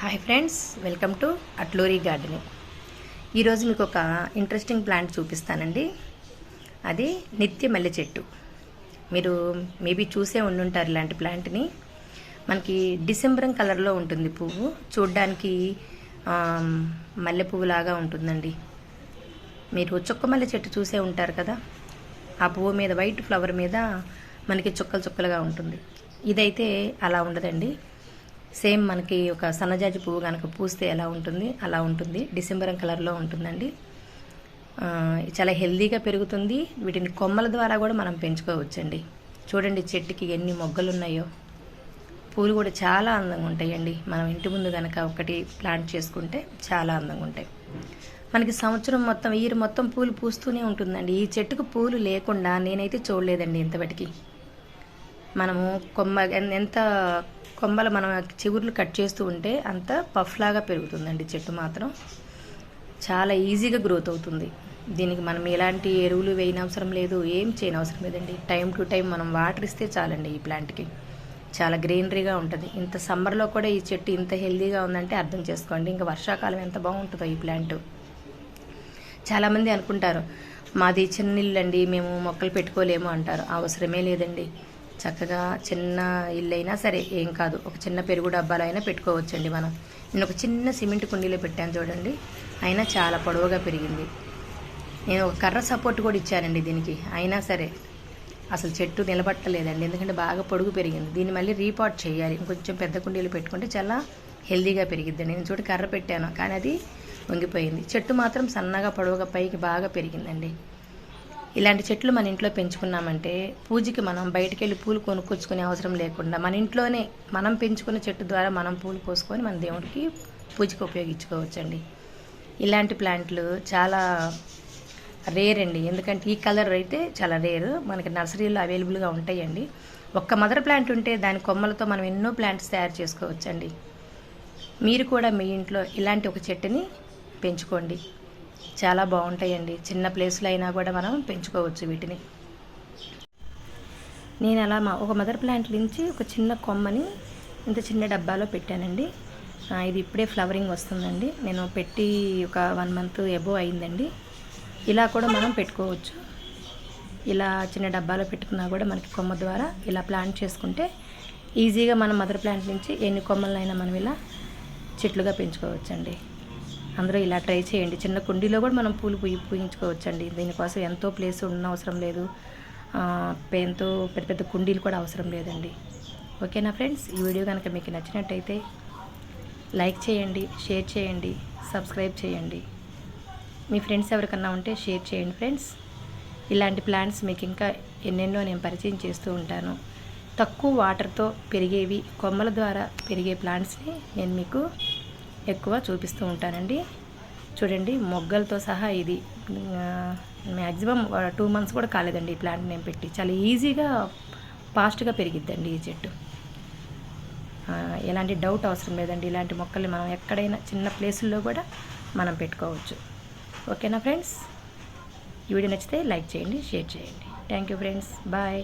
Hi friends welcome to Atluri gardening. ఈరోజు మీకు ఒక ఇంట్రెస్టింగ్ ప్లాంట్ చూపిస్తానండి. అది నిత్య మల్లె చెట్టు. మీరు మేబీ చూసే ఉండుంటారు ఇలాంటి ప్లాంట్ని. మనకి డిసెంబరం కలర్లో ఉంటుంది పువ్వు. చూడ్డానికి మల్లె పువ్వులాగా ఉంటుందండి. మీరు చుక్క మల్లె చెట్టు చూసే ఉంటారు కదా? ఆ పువ్వు మీద వైట్ ఫ్లవర్ మీద మనకి చుక్కలు చుక్కలుగా ఉంటుంది. ఇదైతే అలా ఉండదండి. సేమ్ మనకి ఒక సన్నజాజి పువ్వు కనుక పూస్తే ఎలా ఉంటుంది? అలా ఉంటుంది. డిసెంబర్ కలర్లో ఉంటుందండి. చాలా హెల్దీగా పెరుగుతుంది. వీటిని కొమ్మల ద్వారా కూడా మనం పెంచుకోవచ్చండి. చూడండి చెట్టుకి ఎన్ని మొగ్గలు ఉన్నాయో పూలు కూడా చాలా అందంగా ఉంటాయండి. మనం ఇంటి ముందు కనుక ఒకటి ప్లాంట్ చేసుకుంటే చాలా అందంగా ఉంటాయి. మనకి సంవత్సరం మొత్తం ఇయర్ మొత్తం పూలు పూస్తూనే ఉంటుందండి. ఈ చెట్టుకు పూలు లేకుండా నేనైతే చూడలేదండి ఇంతవరకు. మనము కొమ్మ ఎంత కొమ్మలు మనం చిగుర్లు కట్ చేస్తూ ఉంటే అంత పఫ్లాగా పెరుగుతుందండి చెట్టు మాత్రం. చాలా ఈజీగా గ్రోత్ అవుతుంది. దీనికి మనం ఎలాంటి ఎరువులు వేయని అవసరం లేదు ఏం చేయని అవసరం లేదండి. టైం టు టైం మనం వాటర్ ఇస్తే చాలండి ఈ ప్లాంట్కి. చాలా గ్రీనరీగా ఉంటుంది. ఇంత సమ్మర్లో కూడా ఈ చెట్టు ఇంత హెల్దీగా ఉందంటే అర్థం చేసుకోండి. ఇంకా వర్షాకాలం ఎంత బాగుంటుందో ఈ ప్లాంట్. చాలామంది అనుకుంటారు మాది చిన్న ఇల్లు అండి మేము మొక్కలు పెట్టుకోలేము అంటారు. అవసరమే లేదండి. చక్కగా చిన్న ఇల్లు అయినా సరే ఏం కాదు. ఒక చిన్న పెరుగు డబ్బాలు అయినా పెట్టుకోవచ్చండి మనం. నేను ఒక చిన్న సిమెంట్ కుండీలో పెట్టాను చూడండి. అయినా చాలా పొడవుగా పెరిగింది. నేను ఒక కర్ర సపోర్ట్ కూడా ఇచ్చానండి దీనికి. అయినా సరే అసలు చెట్టు నిలబట్టలేదండి. ఎందుకంటే బాగా పొడుగు పెరిగింది. దీన్ని మళ్ళీ రీపాట్ చేయాలి. ఇంకొంచెం పెద్ద కుండీలు పెట్టుకుంటే చాలా హెల్దీగా పెరిగిద్దండి. నేను చూడ కర్ర పెట్టాను కానీ అది వంగిపోయింది. చెట్టు మాత్రం సన్నగా పొడవుగా పైకి బాగా పెరిగిందండి. ఇలాంటి చెట్లు మన ఇంట్లో పెంచుకున్నామంటే పూజకి మనం బయటికి వెళ్ళి పూలు కొనుక్కొచ్చుకునే అవసరం లేకుండా మన ఇంట్లోనే మనం పెంచుకున్న చెట్టు ద్వారా మనం పూలు కోసుకొని మన దేవుడికి పూజకి ఉపయోగించుకోవచ్చండి. ఇలాంటి ప్లాంట్లు చాలా రేర్ అండి. ఎందుకంటే ఈ కలర్ అయితే చాలా రేర్ మనకి నర్సరీలో అవైలబుల్గా ఉంటాయండి. ఒక్క మదర్ ప్లాంట్ ఉంటే దాని కొమ్మలతో మనం ఎన్నో ప్లాంట్స్ తయారు చేసుకోవచ్చండి. మీరు కూడా మీ ఇంట్లో ఇలాంటి ఒక చెట్టుని పెంచుకోండి. చాలా బాగుంటాయండి. చిన్న ప్లేస్లో అయినా కూడా మనం పెంచుకోవచ్చు వీటిని. నేను అలా మా ఒక మదర్ ప్లాంట్ నుంచి ఒక చిన్న కొమ్మని ఇంత చిన్న డబ్బాలో పెట్టానండి. ఇది ఇప్పుడే ఫ్లవరింగ్ వస్తుందండి. నేను పెట్టి ఒక వన్ మంత్ ఎబో అయిందండి. ఇలా కూడా మనం పెట్టుకోవచ్చు. ఇలా చిన్న డబ్బాలో పెట్టుకున్నా కూడా మనకి కొమ్మ ద్వారా ఇలా ప్లాంట్ చేసుకుంటే ఈజీగా మనం మదర్ ప్లాంట్ నుంచి ఎన్ని కొమ్మలైనా మనం ఇలా చెట్లుగా పెంచుకోవచ్చండి. అందరూ ఇలా ట్రై చేయండి. చిన్న కుండీలో కూడా మనం పూలు పూయి పూయించుకోవచ్చండి. దీనికోసం ఎంతో ప్లేస్ ఉన్న అవసరం లేదు. ఎంతో పెద్ద పెద్ద కుండీలు కూడా అవసరం లేదండి. ఓకేనా ఫ్రెండ్స్? ఈ వీడియో కనుక మీకు నచ్చినట్టయితే లైక్ చేయండి షేర్ చేయండి సబ్స్క్రైబ్ చేయండి. మీ ఫ్రెండ్స్ ఎవరికన్నా ఉంటే షేర్ చేయండి ఫ్రెండ్స్. ఇలాంటి ప్లాంట్స్ మీకు ఇంకా ఎన్నెన్నో నేను పరిచయం చేస్తూ ఉంటాను. తక్కువ వాటర్తో పెరిగేవి కొమ్మల ద్వారా పెరిగే ప్లాంట్స్ని నేను మీకు ఎక్కువ చూపిస్తూ ఉంటానండి. చూడండి మొగ్గలతో సహా ఇది మ్యాక్సిమం టూ మంత్స్ కూడా కాలేదండి ఈ ప్లాంట్ నేను పెట్టి. చాలా ఈజీగా ఫాస్ట్గా పెరిగిద్దండి ఈ చెట్టు. ఎలాంటి డౌట్ అవసరం లేదండి. ఇలాంటి మొక్కల్ని మనం ఎక్కడైనా చిన్న ప్లేసుల్లో కూడా మనం పెట్టుకోవచ్చు. ఓకేనా ఫ్రెండ్స్? ఈ వీడియో నచ్చితే లైక్ చేయండి షేర్ చేయండి. Thank you friends. బాయ్.